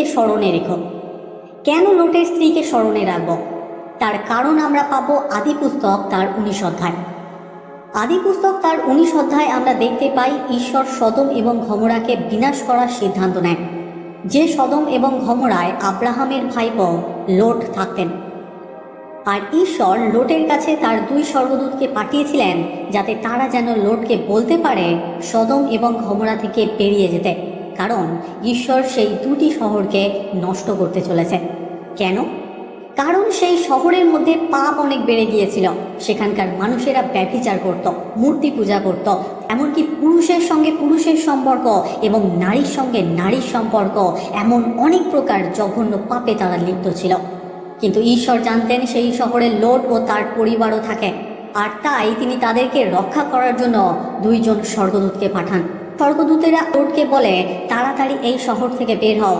স্ত্রীকে স্মরণে রেখো। কেন লোটের স্ত্রীকে স্মরণে রাখব? তার কারণ আমরা পাব আদি পুস্তক তার উনিশ অধ্যায় আদি পুস্তক তার উনিশ অধ্যায় আমরা দেখতে পাই ঈশ্বর সদম এবং ঘমরাকে বিনাশ করার সিদ্ধান্ত নেন। যে সদম এবং ঘমরায় আব্রাহামের ভাইপো লোট থাকতেন। আর ঈশ্বর লোটের কাছে তার দুই স্বর্গদূতকে পাঠিয়েছিলেন যাতে তারা যেন লোটকে বলতে পারে সদম এবং ঘমরা থেকে বেরিয়ে যেতে। কারণ ঈশ্বর সেই দুটি শহরকে নষ্ট করতে চলেছে কেন? কারণ সেই শহরের মধ্যে পাপ অনেক বেড়ে গিয়েছিল। সেখানকার মানুষেরা ব্যভিচার করত, মূর্তি পূজা করত, এমনকি পুরুষের সঙ্গে পুরুষের সম্পর্ক এবং নারীর সঙ্গে নারীর সম্পর্ক এমন অনেক প্রকার জঘন্য পাপে তারা লিপ্ত ছিল। কিন্তু ঈশ্বর জানতেন সেই শহরে লোট ও তার পরিবারও থাকে। আর তাই তিনি তাদেরকে রক্ষা করার জন্য দুইজন স্বর্গদূতকে পাঠান। স্বর্গদূতেরা ওটকে বলে তাড়াতাড়ি এই শহর থেকে বের হও।